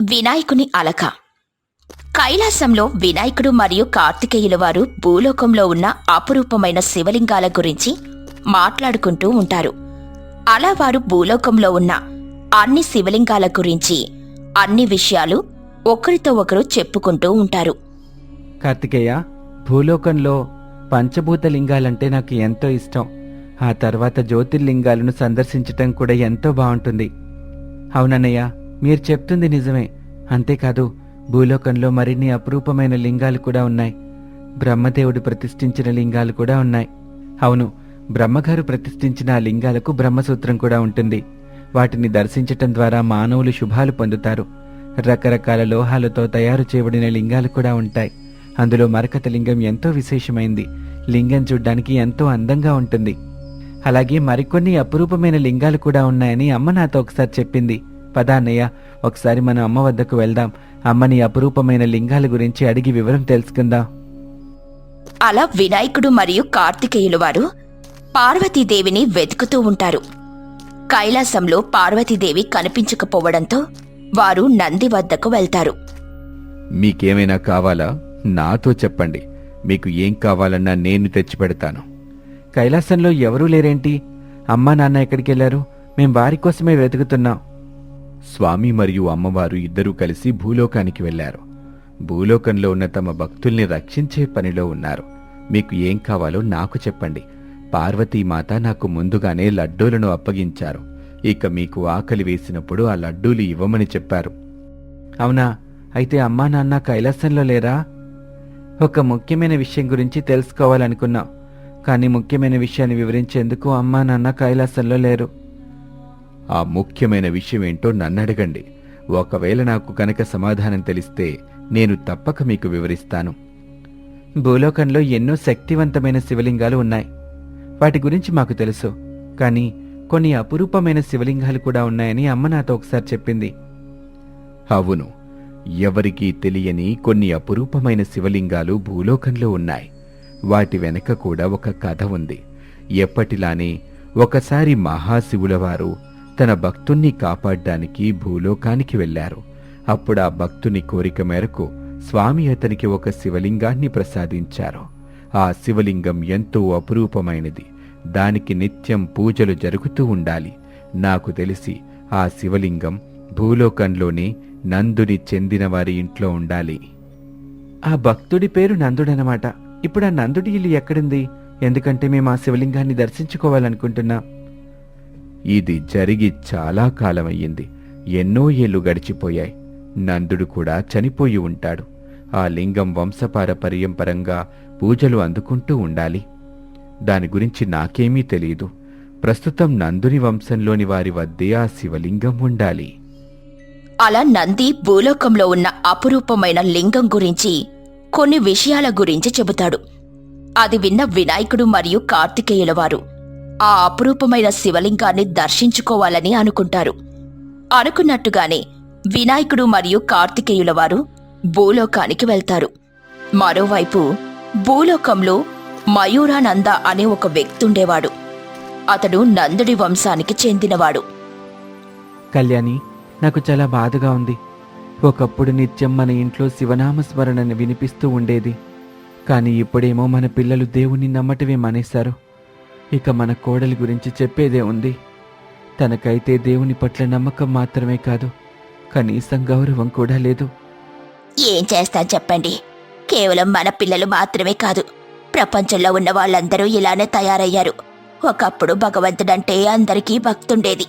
వినాయకుని అలక. కైలాసంలో వినాయకుడు మరియు కార్తికేయుల వారు భూలోకంలో ఉన్న అపురూపమైన శివలింగాల గురించి మాట్లాడుకుంటూ ఉంటారు. అలా వారు భూలోకంలో ఉన్న అన్ని శివలింగాల గురించి అన్ని విషయాలు ఒకరితో ఒకరు చెప్పుకుంటూ ఉంటారు. కార్తికేయ భూలోకంలో పంచభూత లింగాలంటే నాకు ఎంతో ఇష్టం. ఆ తర్వాత జ్యోతిర్లింగాలను సందర్శించటం కూడా ఎంతో బాగుంటుంది. అవునన్నయ్య మీరు చెప్తుంది నిజమే. అంతేకాదు భూలోకంలో మరిన్ని అపురూపమైన లింగాలు కూడా ఉన్నాయి. బ్రహ్మదేవుడు ప్రతిష్ఠించిన లింగాలు కూడా ఉన్నాయి. అవును బ్రహ్మగారు ప్రతిష్ఠించిన ఆ లింగాలకు బ్రహ్మసూత్రం కూడా ఉంటుంది. వాటిని దర్శించటం ద్వారా మానవులు శుభాలు పొందుతారు. రకరకాల లోహాలతో తయారు చేయబడిన లింగాలు కూడా ఉంటాయి. అందులో మరకత లింగం ఎంతో విశేషమైంది. లింగం చూడ్డానికి ఎంతో అందంగా ఉంటుంది. అలాగే మరికొన్ని అపురూపమైన లింగాలు కూడా ఉన్నాయని అమ్మ నాతో ఒకసారి చెప్పింది. పదా అన్నయ్య ఒకసారి మనం అమ్మ వద్దకు వెళ్దాం. అమ్మని అపురూపమైన లింగాల గురించి అడిగి వివరం తెలుసుకుందాం. అలా వినాయకుడు మరియు కార్తికేయుల వారు పార్వతీదేవిని వెతుకుతూ ఉంటారు. కైలాసంలో పార్వతీదేవి కనిపించకపోవడంతో వారు నంది వద్దకు వెళ్తారు. మీకేమైనా కావాలా? నాతో చెప్పండి. మీకు ఏం కావాలన్నా నేను తెచ్చిపెడతాను. కైలాసంలో ఎవరూ లేరేంటి? అమ్మా నాన్న ఎక్కడికి వెళ్ళారు మేం వారి కోసమే వెతుకుతున్నాం. స్వామి మరియు అమ్మవారు ఇద్దరూ కలిసి భూలోకానికి వెళ్ళారు భూలోకంలో ఉన్న తమ భక్తుల్ని రక్షించే పనిలో ఉన్నారు. మీకు ఏం కావాలో నాకు చెప్పండి. పార్వతీమాత నాకు ముందుగానే లడ్డూలను అప్పగించారు. ఇక మీకు ఆకలి వేసినప్పుడు ఆ లడ్డూలు ఇవ్వమని చెప్పారు. అవునా? అయితే అమ్మా నాన్న కైలాసంలో లేరా? ఒక ముఖ్యమైన విషయం గురించి తెలుసుకోవాలనుకున్నాం. కానీ ముఖ్యమైన విషయాన్ని వివరించేందుకు అమ్మా నాన్న కైలాసంలో లేరు. ఆ ముఖ్యమైన విషయం ఏంటో నన్నడగండి. ఒకవేళ నాకు కనుక సమాధానం తెలిస్తే నేను తప్పక మీకు వివరిస్తాను. భూలోకంలో ఎన్నో శక్తివంతమైన శివలింగాలు ఉన్నాయి. వాటి గురించి మాకు తెలుసు. కానీ కొన్ని అపురూపమైన శివలింగాలు కూడా ఉన్నాయని అమ్మ నాతో ఒకసారి చెప్పింది. అవును. ఎవరికీ తెలియని కొన్ని అపురూపమైన శివలింగాలు భూలోకంలో ఉన్నాయి. వాటి వెనక కూడా ఒక కథ ఉంది. ఎప్పటిలానే ఒకసారి మహాశివుల వారు తన భక్తుణ్ణి కాపాడ్డానికి భూలోకానికి వెళ్ళారు అప్పుడు ఆ భక్తుని కోరిక మేరకు స్వామి అతనికి ఒక శివలింగాన్ని ప్రసాదించారు. ఆ శివలింగం ఎంతో అపురూపమైనది. దానికి నిత్యం పూజలు జరుగుతూ ఉండాలి. నాకు తెలిసి ఆ శివలింగం భూలోకంలోనే నందుని చెందిన వారి ఇంట్లో ఉండాలి. ఆ భక్తుడి పేరు నందుడనమాట. ఇప్పుడు ఆ నందుడి ఇల్లు ఎక్కడుంది? ఎందుకంటే మేము ఆ శివలింగాన్ని దర్శించుకోవాలనుకుంటున్నాం. ఇది జరిగి చాలా కాలమయ్యింది. ఎన్నో ఏళ్ళు గడిచిపోయాయి. నందుడు కూడా చనిపోయి ఉంటాడు. ఆ లింగం వంశపారపర్యం పరంగా పూజలు అందుకుంటూ ఉండాలి. దాని గురించి నాకేమీ తెలియదు ప్రస్తుతం నందుని వంశంలోని వారి వద్దే ఆ శివలింగం ఉండాలి. అలా నంది భూలోకంలో ఉన్న అపురూపమైన లింగం గురించి కొన్ని విషయాల గురించి చెబుతాడు. అది విన్న వినాయకుడు మరియు కార్తికేయుల వారు. ఆ అపురూపమైన శివలింగాన్ని దర్శించుకోవాలని అనుకుంటారు. అనుకున్నట్టుగానే వినాయకుడు మరియు కార్తికేయుల వారు భూలోకానికి వెళ్తారు. మరోవైపు భూలోకంలో మయూరానంద అనే ఒక వ్యక్తుండేవాడు. అతడు నందుడి వంశానికి చెందినవాడు. కళ్యాణి నాకు చాలా బాధగా ఉంది. ఒకప్పుడు నిత్యం మన ఇంట్లో శివనామస్మరణని వినిపిస్తూ ఉండేది. కానీ ఇప్పుడేమో మన పిల్లలు దేవుణ్ణి నమ్మటమే మానేశారు. ఇక మన కోడలి గురించి చెప్పేదే ఉంది. తనకైతే దేవుని పట్ల నమ్మకం మాత్రమే కాదు కనీసం గౌరవం కూడా లేదు. ఏం చేస్తా చెప్పండి? కేవలం మన పిల్లలు మాత్రమే కాదు ప్రపంచంలో ఉన్న వాళ్ళందరూ ఇలానే తయారయ్యారు. ఒకప్పుడు భగవంతుడంటే అందరికీ భక్తుండేది.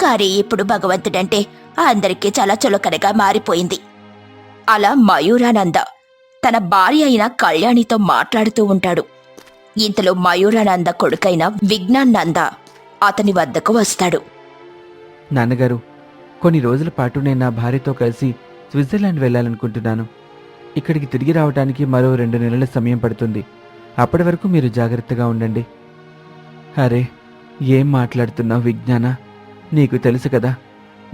కానీ ఇప్పుడు భగవంతుడంటే అందరికీ చాలా చులకనగా మారిపోయింది. అలా మయూరానంద తన భార్య అయిన కళ్యాణితో మాట్లాడుతూ ఉంటాడు. ఇంతలో మయూరానంద కొడుకైన విజ్ఞానంద అతని వద్దకు వస్తాడు. నాన్నగారు కొన్ని రోజుల పాటు నేను నా భార్యతో కలిసి స్విట్జర్లాండ్ వెళ్ళాలనుకుంటున్నాను. ఇక్కడికి తిరిగి రావడానికి మరో రెండు నెలల సమయం పడుతుంది. అప్పటి వరకు మీరు జాగ్రత్తగా ఉండండి. అరే ఏం మాట్లాడుతున్నావు విజ్ఞాన? నీకు తెలుసు కదా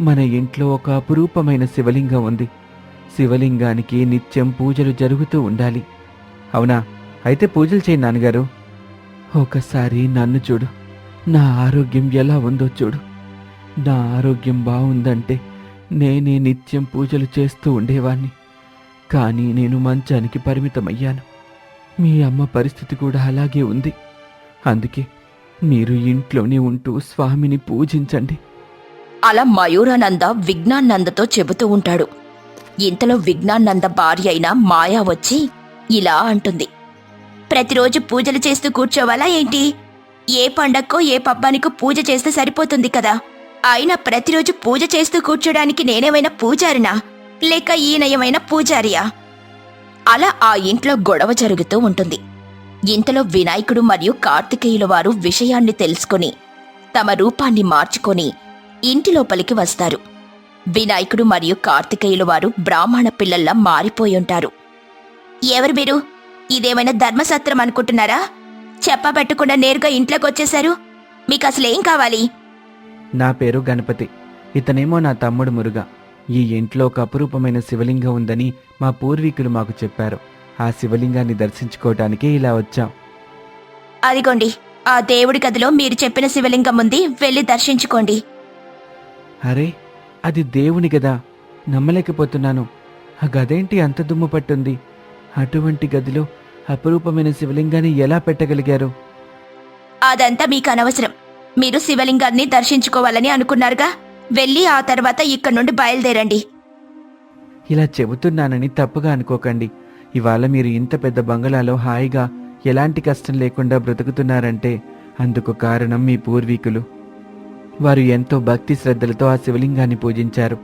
మన ఇంట్లో ఒక అపురూపమైన శివలింగం ఉంది. శివలింగానికి నిత్యం పూజలు జరుగుతూ ఉండాలి. అవునా? అయితే పూజలు చేయి నాన్నగారు. ఒకసారి నన్ను చూడు. నా ఆరోగ్యం ఎలా ఉందో చూడు. నా ఆరోగ్యం బాగుందంటే నేనే నిత్యం పూజలు చేస్తూ ఉండేవాణ్ణి. కానీ నేను మంచానికి పరిమితమయ్యాను. మీ అమ్మ పరిస్థితి కూడా అలాగే ఉంది. అందుకే మీరు ఇంట్లోనే ఉంటూ స్వామిని పూజించండి. అలా మయూరానంద విజ్ఞానందతో చెబుతూ ఉంటాడు. ఇంతలో విజ్ఞానంద భార్య అయిన మాయా వచ్చి ఇలా అంటుంది. ప్రతిరోజు పూజలు చేస్తూ కూర్చోవాలా ఏంటి? ఏ పండక్కో ఏ పబ్బానికో పూజ చేస్తే సరిపోతుంది కదా. అయినా ప్రతిరోజు పూజ చేస్తూ కూర్చోడానికి నేనేమైనా పూజారినా? లేక ఈయనయమైన పూజారియా? అలా ఆ ఇంట్లో గొడవ జరుగుతూ ఉంటుంది. ఇంతలో వినాయకుడు మరియు కార్తికేయుల వారు విషయాన్ని తెలుసుకొని తమ రూపాన్ని మార్చుకొని ఇంటి లోపలికి వస్తారు. వినాయకుడు మరియు కార్తికేయుల వారు బ్రాహ్మణ పిల్లల్లా మారిపోయుంటారు ఎవరు మీరు? ఇదేమైనా ధర్మసత్రం అనుకుంటున్నారా? చెప్పబెట్టకుండా నేరుగా ఇంట్లోకి వచ్చేశారు మీకు అసలు ఏం కావాలి? నా పేరు గణపతి. ఇతనేమో నా తమ్ముడు మురుగా. ఈ ఇంట్లో ఒక అపురూపమైన శివలింగం ఉందని మా పూర్వీకులు మాకు చెప్పారు. ఆ శివలింగాన్ని దర్శించుకోవటానికే ఇలా వచ్చాం. అదిగోండి. ఆ దేవుడి గదిలో మీరు చెప్పిన శివలింగం ఉంది. వెళ్ళి దర్శించుకోండి. అరే అది దేవుని గదా. నమ్మలేకపోతున్నాను. ఆ గదేంటి అంత దుమ్ము పట్టుంది? అటువంటి గదిలో అపురూపమైన శివలింగాన్ని ఎలా పెట్టగలిగారు? అదంతా మీకు అనవసరం మీరు శివలింగాన్ని దర్శించుకోవాలని అనుకున్నారుగా? వెళ్ళి ఆ తర్వాత ఇక్కడి నుండి బయలుదేరండి. ఇలా చెబుతున్నానని తప్పుగా అనుకోకండి. ఇవాళ మీరు ఇంత పెద్ద బంగళాలో హాయిగా ఎలాంటి కష్టం లేకుండా బ్రతుకుతున్నారంటే అందుకు కారణం మీ పూర్వీకులు. వారు ఎంతో భక్తి శ్రద్ధలతో ఆ శివలింగాన్ని పూజించారు.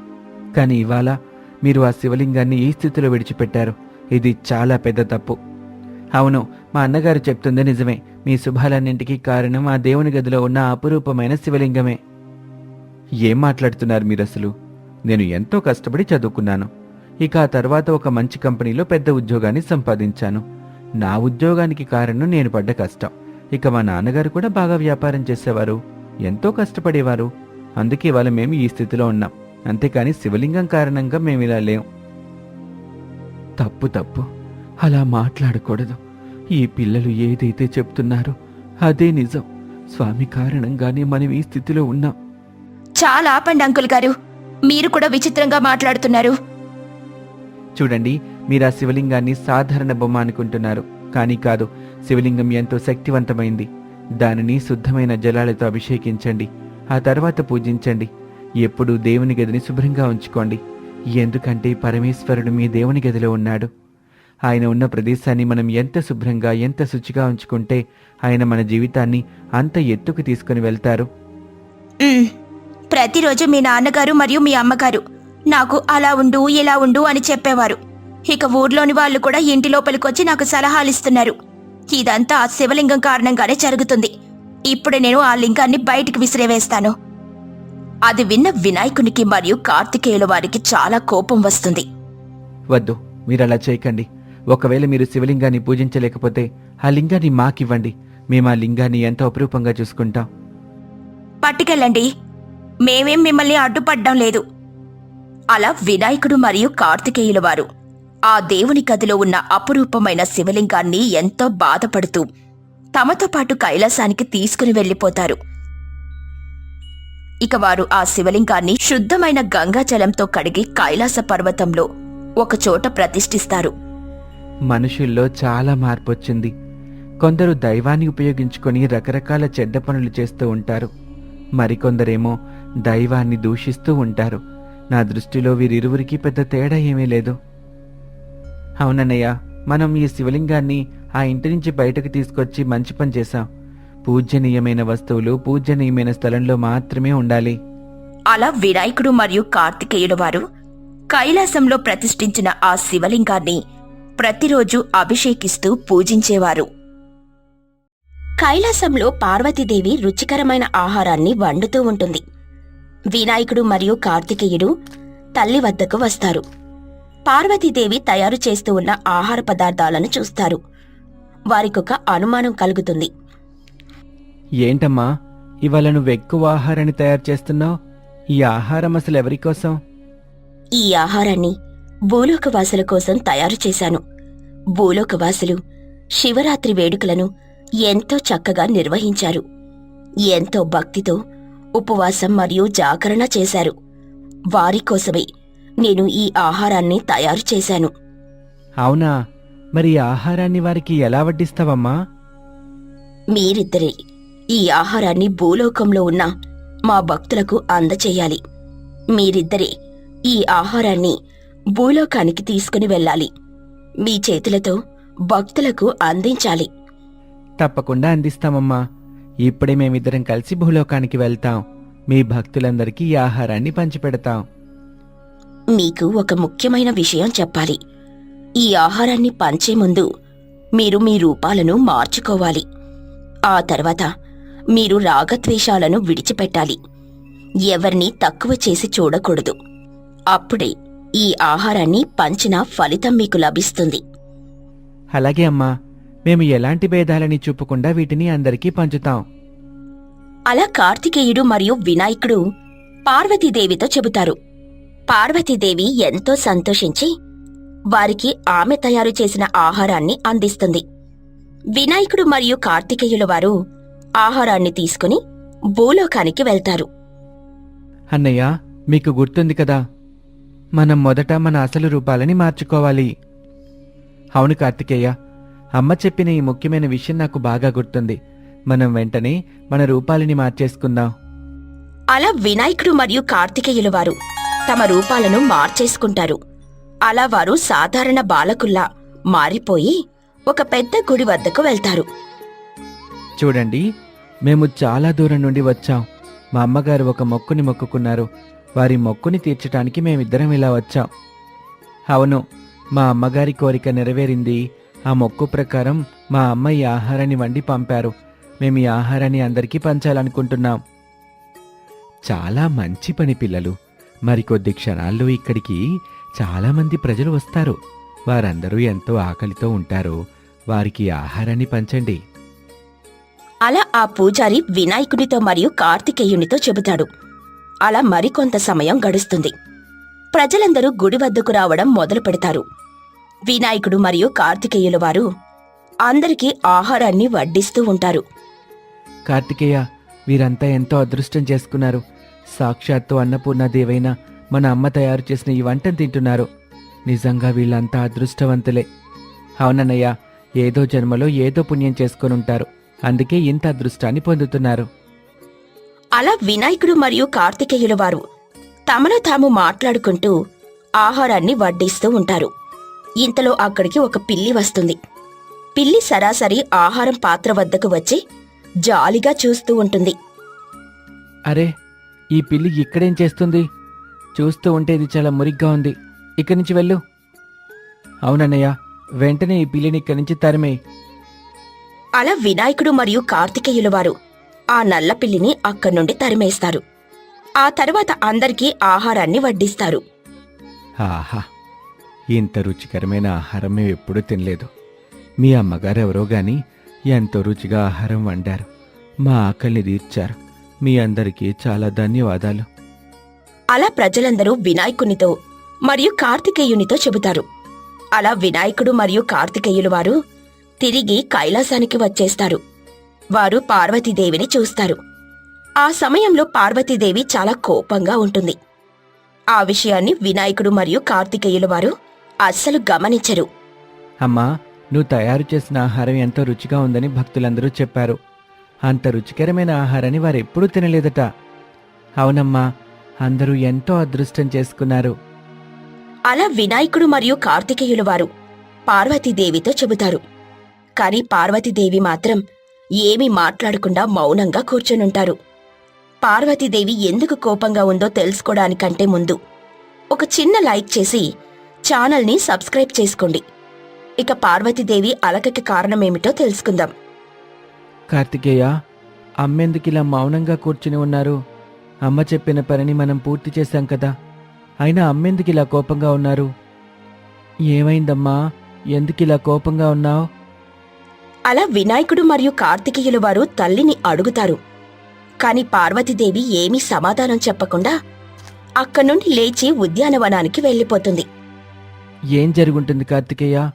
కానీ ఇవాళ మీరు ఆ శివలింగాన్ని ఈ స్థితిలో విడిచిపెట్టారు. ఇది చాలా పెద్ద తప్పు. అవును మా అన్నగారు చెప్తుంది నిజమే. మీ శుభాలన్నింటికీ కారణం ఆ దేవుని గదిలో ఉన్న అపురూపమైన శివలింగమే. ఏం మాట్లాడుతున్నారు మీరు అసలు నేను ఎంతో కష్టపడి చదువుకున్నాను. ఇక ఆ తర్వాత ఒక మంచి కంపెనీలో పెద్ద ఉద్యోగాన్ని సంపాదించాను. నా ఉద్యోగానికి కారణం నేను పడ్డ కష్టం. ఇక మా నాన్నగారు కూడా బాగా వ్యాపారం చేసేవారు. ఎంతో కష్టపడేవారు. అందుకే ఇవాళ మేము ఈ స్థితిలో ఉన్నాం. అంతేకాని శివలింగం కారణంగా మేము ఇలా లేం. తప్పు తప్పు. అలా మాట్లాడకూడదు. ఈ పిల్లలు ఏదైతే చెప్తున్నారో అదే నిజం. స్వామి కారణంగానే మనం ఈ స్థితిలో ఉన్నాం. చాలా ఆపండి అంకుల్ గారు. మీరు కూడా విచిత్రంగా మాట్లాడుతున్నారు. చూడండి మీరు ఆ శివలింగాన్ని సాధారణ బొమ్మ అనుకుంటున్నారు. కానీ కాదు శివలింగం ఎంతో శక్తివంతమైంది. దానిని శుద్ధమైన జలాలతో అభిషేకించండి. ఆ తర్వాత పూజించండి. ఎప్పుడూ దేవుని గదిని శుభ్రంగా ఉంచుకోండి. ఎందుకంటే పరమేశ్వరుడు మీ దేవుని గదిలో ఉన్నాడు. ఆయన ఉన్న ప్రదేశాన్ని మనం ఎంత శుభ్రంగా ఎంత శుచిగా ఉంచుకుంటే ఆయన మన జీవితాన్ని అంత ఎత్తుకు తీసుకుని వెళ్తారు. ఉమ్, ప్రతిరోజు మీ నాన్నగారు మరియు మీ అమ్మగారు నాకు అలా ఉండు ఇలా ఉండు అని చెప్పేవారు. ఇక ఊర్లోని వాళ్ళు కూడా ఇంటి లోపలికొచ్చి నాకు సలహాలు ఇస్తున్నారు ఇదంతా ఆ శివలింగం కారణంగానే జరుగుతుంది. ఇప్పుడు నేను ఆ లింగాన్ని బయటికి విసిరేవేస్తాను. అది విన్న వినాయకునికి మరియు కార్తికేయుల వారికి చాలా కోపం వస్తుంది. వద్దు మీరు అలా చేయకండి. ఒకవేళ మీరు శివలింగాన్ని పూజించలేకపోతే ఆ లింగాన్ని మాకివ్వండి. మేము ఆ లింగాన్ని ఎంతో అపురూపంగా చూసుకుంటాం? పట్టుకెళ్ళండి. మేమేం మిమ్మల్ని అడ్డుపడ్డం లేదు. అలా వినాయకుడు మరియు కార్తికేయుల వారు ఆ దేవుని గదిలో ఉన్న అపురూపమైన శివలింగాన్ని ఎంతో బాధపడుతూ తమతో పాటు కైలాసానికి తీసుకుని వెళ్ళిపోతారు. ఇక వారు ఆ శివలింగాన్ని శుద్ధమైన గంగాజలంతో కడిగి కైలాస పర్వతంలో ఒకచోట ప్రతిష్ఠిస్తారు. మనుషుల్లో చాలా మార్పు వచ్చింది కొందరు దైవాన్ని ఉపయోగించుకొని రకరకాల చెడ్డ పనులు చేస్తూ ఉంటారు. మరికొందరేమో దైవాన్ని దూషిస్తూ ఉంటారు. నా దృష్టిలో వీరిరువురికి పెద్ద తేడా ఏమీ లేదు. అవునన్నయ్య మనం ఈ శివలింగాన్ని ఆ ఇంటి నుంచి బయటకు తీసుకొచ్చి మంచి పని చేశాం. పూజనీయమైన వస్తువులు పూజనీయమైన స్థలంలో మాత్రమే ఉండాలి. అలా వినాయకుడు మరియు కార్తికేయుడు వారు కైలాసంలో ప్రతిష్ఠించిన ఆ శివలింగాన్ని ప్రతిరోజు అభిషేకిస్తూ పూజించేవారు. కైలాసంలో పార్వతీదేవి రుచికరమైన ఆహారాన్ని వండుతూ ఉంటుంది. వినాయకుడు మరియు కార్తికేయుడు తల్లి వద్దకు వస్తారు. పార్వతీదేవి తయారు చేస్తూ ఉన్న ఆహార పదార్థాలను చూస్తారు. వారికొక అనుమానం కలుగుతుంది. ఏంటమ్మా? ఇవాళ నువ్వు ఎక్కువ ఆహారాన్ని తయారు చేస్తున్నావు? ఈ ఆహారం అసలు ఎవరి కోసం? ఈ ఆహారాన్ని భూలోకవాసుల కోసం తయారు చేశాను. భూలోకవాసులు శివరాత్రి వేడుకలను ఎంతో చక్కగా నిర్వహించారు. ఎంతో భక్తితో ఉపవాసం మరియు జాగరణ చేశారు. వారి కోసమే నేను ఈ ఆహారాన్ని తయారు చేశాను. అవునా? మరి ఆహారాన్ని వారికి ఎలా వడ్డిస్తావమ్మా? మీరిద్దరే ఈ ఆహారాన్ని భూలోకంలో ఉన్న మా భక్తులకు అందచేయాలి. మీరిద్దరే ఈ ఆహారాన్ని భూలోకానికి తీసుకుని వెళ్ళాలి. మీ చేతులతో భక్తులకు అందించాలి. తప్పకుండా అందిస్తామమ్మా. ఇప్పుడే మేమిద్దరం కలిసి భూలోకానికి వెళ్తాం. మీ భక్తులందరికీ ఈ ఆహారాన్ని పంచిపెడతాం. మీకు ఒక ముఖ్యమైన విషయం చెప్పాలి. ఈ ఆహారాన్ని పంచే ముందు మీరు మీ రూపాలను మార్చుకోవాలి. ఆ తర్వాత మీరు రాగద్వేషాలను విడిచిపెట్టాలి. ఎవరిని తక్కువ చేసి చూడకూడదు. అప్పుడే ఈ ఆహారాన్ని పంచిన ఫలితం మీకు లభిస్తుంది. అలాగే అమ్మా మేము ఎలాంటి భేదాలని చూపకుండా వీటిని అందరికీ పంచుతాం. అలా కార్తికేయుడు మరియు వినాయకుడు పార్వతీదేవితో చెబుతారు. పార్వతీదేవి ఎంతో సంతోషించి వారికి ఆమె తయారు చేసిన ఆహారాన్ని అందిస్తుంది. వినాయకుడు మరియు కార్తికేయుల వారు ఆహారాన్ని తీసుకుని భూలోకానికి వెళ్తారు. అన్నయ్య మీకు గుర్తుంది కదా? మనం మొదట మన అసలు రూపాలని మార్చుకోవాలి. అవును కార్తికేయ అమ్మ చెప్పిన ఈ ముఖ్యమైన విషయం నాకు బాగా గుర్తుంది. మనం వెంటనే మన రూపాలని మార్చేసుకుందాం. అలా వినాయకుడు మరియు కార్తికేయుల వారు తమ రూపాలను మార్చేసుకుంటారు. అలా వారు సాధారణ బాలకుల్లా మారిపోయి ఒక పెద్ద గుడి వద్దకు వెళ్తారు. చూడండి మేము చాలా దూరం నుండి వచ్చాం. మా అమ్మగారు ఒక మొక్కుని మొక్కుకున్నారు. వారి మొక్కుని తీర్చడానికి మేమిద్దరం ఇలా వచ్చాం. అవును మా అమ్మగారి కోరిక నెరవేరింది. ఆ మొక్కు ప్రకారం మా అమ్మ ఈ ఆహారాన్ని వండి పంపారు. మేము ఈ ఆహారాన్ని అందరికీ పంచాలనుకుంటున్నాం. చాలా మంచి పని పిల్లలు. మరికొద్ది క్షణాల్లో ఇక్కడికి చాలామంది ప్రజలు వస్తారు. వారందరూ ఎంతో ఆకలితో ఉంటారు. వారికి ఆహారాన్ని పంచండి. అలా ఆ పూజారి వినాయకుడితో మరియు కార్తికేయునితో చెబుతాడు. అలా మరికొంత సమయం గడుస్తుంది. ప్రజలందరూ గుడి వద్దకు రావడం మొదలు పెడతారు. వినాయకుడు మరియు కార్తికేయుల వారు అందరికీ ఆహారాన్ని వడ్డిస్తూ ఉంటారు. కార్తికేయ వీరంతా ఎంతో అదృష్టం చేసుకున్నారు. సాక్షాత్తు అన్నపూర్ణాదేవైన మన అమ్మ తయారు చేసిన ఈ వంటను తింటున్నారు. నిజంగా వీళ్ళంతా అదృష్టవంతులే. అవునన్నయ్య ఏదో జన్మలో ఏదో పుణ్యం చేసుకొని ఉంటారు. అందుకే ఇంత అదృష్టాన్ని పొందుతున్నారు. అలా వినాయకుడు మరియు కార్తికేయుల వారు తమలో తాము మాట్లాడుకుంటూ ఆహారాన్ని వడ్డిస్తూ ఉంటారు. ఇంతలో అక్కడికి ఒక పిల్లి వస్తుంది. పిల్లి సరాసరి ఆహారం పాత్ర వద్దకు వచ్చి జాలిగా చూస్తూ ఉంటుంది. అరే ఈ పిల్లి ఇక్కడేం చేస్తుంది? చూస్తూ ఉంటే ఇది చాలా మురిగ్గా ఉంది. ఇక్కడి నుంచి వెళ్ళు. అవునన్నయ్య వెంటనే ఈ పిల్లిని ఇక్కడి నుంచి తరిమేయ్. అలా వినాయకుడు మరియు కార్తికేయుల వారు ఆ నల్ల పిల్లిని అక్కడి నుండి తరిమేస్తారు. ఆ తర్వాత అందరికీ ఆహారాన్ని వడ్డిస్తారు. ఆహా! ఇంత రుచికరమైన ఆహారం మేము ఎప్పుడూ తినలేదు. మీ అమ్మగారు ఎవరో గాని ఎంతో రుచిగా ఆహారం వండారు. మా ఆకలిని తీర్చారు. మీ అందరికీ చాలా ధన్యవాదాలు. అలా ప్రజలందరూ వినాయకునితో మరియు కార్తికేయునితో చెబుతారు. అలా వినాయకుడు మరియు కార్తికేయులు వారు తిరిగి కైలాసానికి వచ్చేస్తారు. వారు పార్వతీదేవిని చూస్తారు. ఆ సమయంలో పార్వతీదేవి చాలా కోపంగా ఉంటుంది. ఆ విషయాన్ని వినాయకుడు మరియు కార్తికేయుల వారు అస్సలు గమనించరు. అమ్మా నువ్వు తయారు చేసిన ఆహారం ఎంతో రుచిగా ఉందని భక్తులందరూ చెప్పారు. అంత రుచికరమైన ఆహారాన్ని వారెప్పుడూ తినలేదట. అవునమ్మా అందరూ ఎంతో అదృష్టం చేసుకున్నారు. అలా వినాయకుడు మరియు కార్తికేయుల వారు పార్వతీదేవితో చెబుతారు. కాని పార్వతీదేవి మాత్రం ఏమీ మాట్లాడకుండా మౌనంగా కూర్చొనుంటారు. పార్వతీదేవి ఎందుకు కోపంగా ఉందో తెలుసుకోవడానికంటే ముందు ఒక చిన్న లైక్ చేసి ఛానల్ని సబ్స్క్రైబ్ చేసుకోండి. ఇక పార్వతీదేవి అలకకి కారణమేమిటో తెలుసుకుందాం. కార్తికేయ అమ్మెందుకు ఇలా మౌనంగా కూర్చుని ఉన్నారు? అమ్మ చెప్పిన పనిని మనం పూర్తి చేశాం కదా. అయినా అమ్మెందుకు ఇలా కోపంగా ఉన్నారు? ఏమైందమ్మా? ఎందుకు ఇలా కోపంగా ఉన్నావు? అలా వినాయకుడు మరియు కార్తికేయుల వారు తల్లిని అడుగుతారు. కాని పార్వతీదేవి ఏమీ సమాధానం చెప్పకుండా అక్కడి నుండి లేచి ఉద్యానవనానికి వెళ్ళిపోతుంది. ఏం జరుగుంటుంది కార్తికేయ?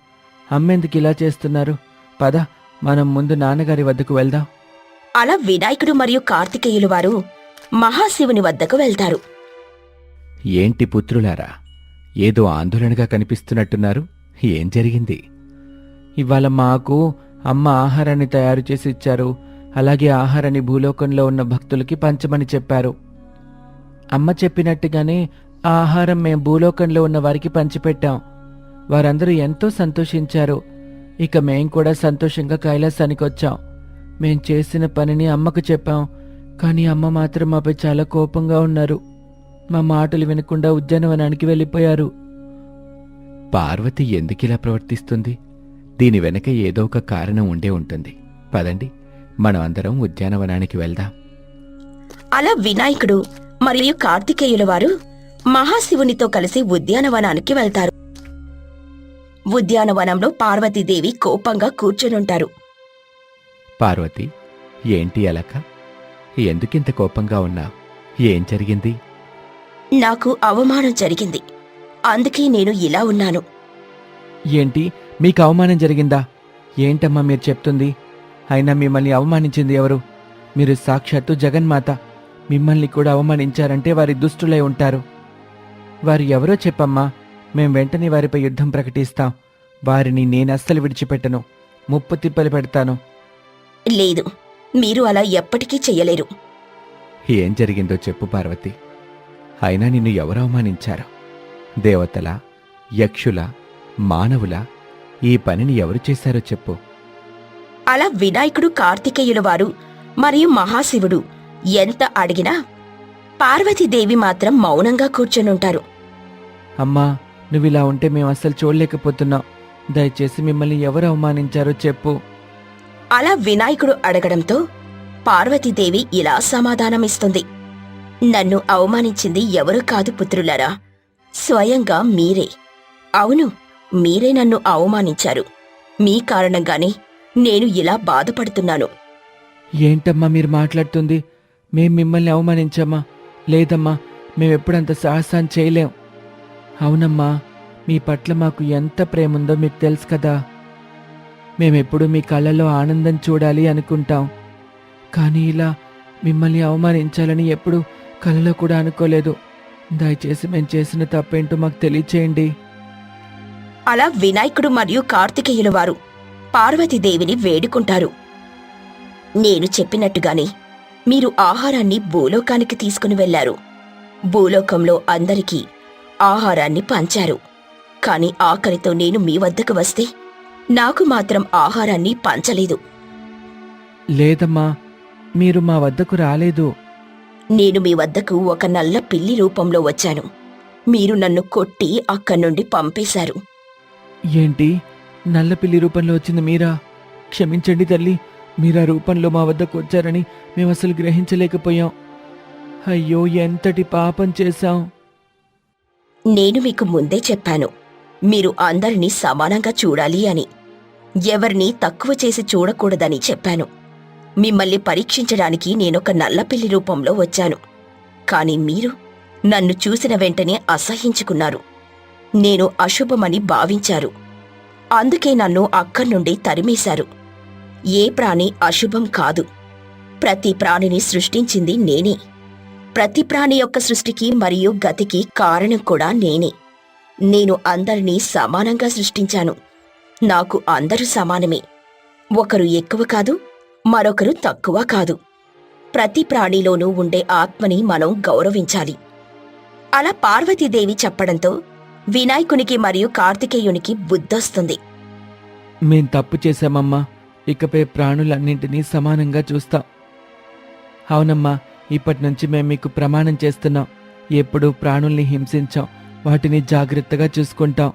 అమ్మెందుకు ఇలా చేస్తున్నారు? పద మనం ముందు నాన్నగారి వద్దకు వెళ్దాం. అలా వినాయకుడు మరియు కార్తికేయులు వారు మహాశివుని వద్దకు వెళ్తారు. ఏంటి పుత్రులారా? ఏదో ఆందోళనగా కనిపిస్తున్నట్టున్నారు? ఏం జరిగింది? ఇవాళ మాకు అమ్మ ఆహారాన్ని తయారు చేసి ఇచ్చారు. అలాగే ఆహారాన్ని భూలోకంలో ఉన్న భక్తులకి పంచమని చెప్పారు. అమ్మ చెప్పినట్టుగానే ఆ ఆహారం మేం భూలోకంలో ఉన్న వారికి పంచిపెట్టాం. వారందరూ ఎంతో సంతోషించారు. ఇక మేం కూడా సంతోషంగా కైలాసానికి వచ్చాం. మేం చేసిన పనిని అమ్మకు చెప్పాం. కానీ అమ్మ మాత్రం మాపై చాలా కోపంగా ఉన్నారు. మా మాటలు వినకుండా ఉద్యానవనానికి వెళ్ళిపోయారు. పార్వతి ఎందుకిలా ప్రవర్తిస్తుంది? దీని వెనక ఏదో ఒక కారణం ఉండే ఉంటుంది. పదండి మనం అందరం ఉద్యానవనానికి వెళ్దాం. అలా వినాయకుడు మరియు కార్తికేయుల వారు మహాశివునితో కలిసి ఉద్యానవనానికి వెళ్తారు. ఉద్యానవనంలో పార్వతీదేవి కోపంగా కూర్చునుంటారు. పార్వతి ఏంటి అలక? ఎందుకింత కోపంగా ఉన్నావు ఏం జరిగింది? నాకు అవమానం జరిగింది. అందుకే నేను ఇలా ఉన్నాను. ఏంటి? మీకు అవమానం జరిగిందా? ఏంటమ్మా మీరు చెప్తుంది? అయినా మిమ్మల్ని అవమానించింది ఎవరు? మీరు సాక్షాత్తు జగన్మాత. మిమ్మల్ని కూడా అవమానించారంటే వారి దుష్టులై ఉంటారు. వారు ఎవరో చెప్పమ్మా మేం వెంటనే వారిపై యుద్ధం ప్రకటిస్తాం. వారిని నేను అస్సలు విడిచిపెట్టను. ముప్పు తిప్పలు పెడతాను. లేదు మీరు అలా ఎప్పటికీ చెయ్యలేరు. ఏం జరిగిందో చెప్పు పార్వతి. అయినా నిన్ను ఎవరు అవమానించారు? దేవతల యక్షుల మానవుల ఈ పనిని ఎవరు చేశారో చెప్పు. అలా వినాయకుడు కార్తికేయుల వారు మరియు మహాశివుడు ఎంత అడిగినా పార్వతీదేవి మాత్రం మౌనంగా కూర్చొనుంటారు. అమ్మా నువ్వు ఇలా ఉంటే మేము అస్సలు చూడలేకపోతున్నాం. దయచేసి మిమ్మల్ని ఎవరు అవమానించారో చెప్పు. అలా వినాయకుడు అడగడంతో పార్వతీదేవి ఇలా సమాధానమిస్తుంది. నన్ను అవమానించింది ఎవరు కాదు పుత్రులారా స్వయంగా మీరే. అవును మీరే నన్ను అవమానించారు. మీ కారణంగానే నేను ఇలా బాధపడుతున్నాను. ఏంటమ్మా మీరు మాట్లాడుతుంది? మేం మిమ్మల్ని అవమానించామా లేదమ్మా మేమెప్పుడంత సాహసాన్ని చేయలేం. అవునమ్మా మీ పట్ల మాకు ఎంత ప్రేముందో మీకు తెలుసు కదా. మేమెప్పుడు మీ కళ్ళలో ఆనందం చూడాలి అనుకుంటాం. కానీ ఇలా మిమ్మల్ని అవమానించాలని ఎప్పుడు కలలో కూడా అనుకోలేదు. దయచేసి మేము చేసిన తప్పేంటో మాకు తెలియచేయండి. అలా వినాయకుడు మరియు కార్తికేయుల వారు పార్వతీదేవిని వేడుకుంటారు. నేను చెప్పినట్టుగానే మీరు ఆహారాన్ని భూలోకానికి తీసుకుని వెళ్ళారు భూలోకంలో అందరికీ ఆహారాన్ని పంచారు. కాని ఆకలితో నేను మీ వద్దకు వస్తే నాకు మాత్రం ఆహారాన్ని పంచలేదు. లేదమ్మా మీరు మా వద్దకు రాలేదు. నేను మీ వద్దకు ఒక నల్ల పిల్లి రూపంలో వచ్చాను. మీరు నన్ను కొట్టి అక్కడి నుండి పంపేశారు. ఏంటి? నల్లపిల్లి రూపంలో వచ్చింది మీరా? క్షమించండి తల్లి మీరా రూపంలో మా వద్దకు వచ్చారని మేము అసలు గ్రహించలేకపోయాం. అయ్యో ఎంతటి పాపం చేశాం. నేను మీకు ముందే చెప్పాను మీరు అందరినీ సమానంగా చూడాలి అని. ఎవరిని తక్కువ చేసి చూడకూడదని చెప్పాను. మిమ్మల్ని పరీక్షించడానికి నేనొక నల్లపిల్లి రూపంలో వచ్చాను. కాని మీరు నన్ను చూసిన వెంటనే అసహించుకున్నారు నేను అశుభమని భావించారు. అందుకే నన్ను అక్కడి నుండి తరిమేశారు. ఏ ప్రాణి అశుభం కాదు. ప్రతి ప్రాణిని సృష్టించింది నేనే. ప్రతి ప్రాణి యొక్క సృష్టికి మరియు గతికి కారణం కూడా నేనే. నేను అందరినీ సమానంగా సృష్టించాను. నాకు అందరూ సమానమే. ఒకరు ఎక్కువ కాదు మరొకరు తక్కువ కాదు. ప్రతి ప్రాణిలోనూ ఉండే ఆత్మని మనం గౌరవించాలి. అలా పార్వతీదేవి చెప్పడంతో వినాయకునికి మరియు కార్తికేయునికి బుద్ధొస్తుంది. మేం తప్పు చేశామమ్మా. ఇకపై ప్రాణులన్నింటినీ సమానంగా చూస్తాం. అవునమ్మా ఇప్పటి నుంచి మేము మీకు ప్రమాణం చేస్తున్నాం. ఎప్పుడూ ప్రాణుల్ని హింసించాం. వాటిని జాగ్రత్తగా చూసుకుంటాం.